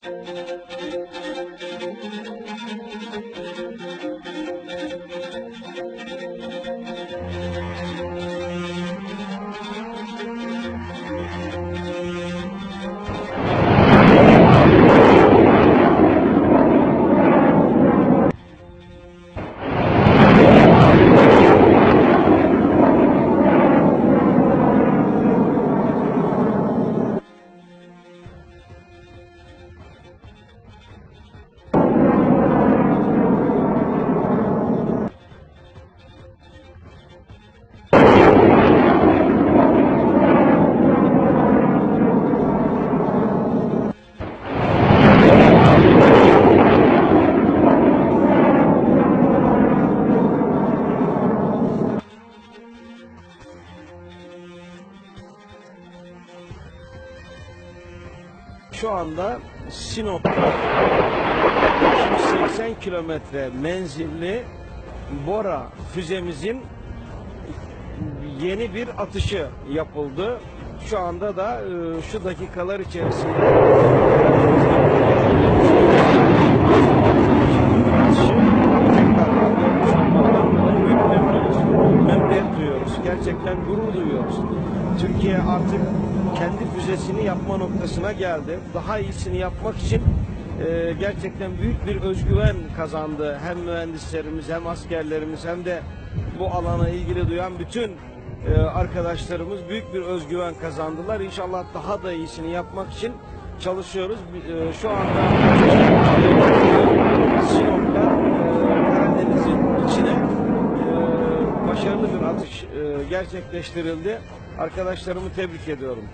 ・えっ? Şu anda Sinop'ta 180 kilometre menzilli Bora füzemizin yeni bir atışı yapıldı. Şu anda da e, şu dakikalar içerisinde. Gerçekten gurur duyuyoruz. Türkiye artık kendi füzesini yapma noktasına geldi. Daha iyisini yapmak için e, gerçekten büyük bir özgüven kazandı. Hem mühendislerimiz hem askerlerimiz hem de bu alana ilgili duyan bütün e, arkadaşlarımız büyük bir özgüven kazandılar. İnşallah daha da iyisini yapmak için çalışıyoruz. E, şu anda Sinop'ta e, Karadeniz'in içine e, başarılı bir atış e, gerçekleştirildi. Arkadaşlarımı tebrik ediyorum.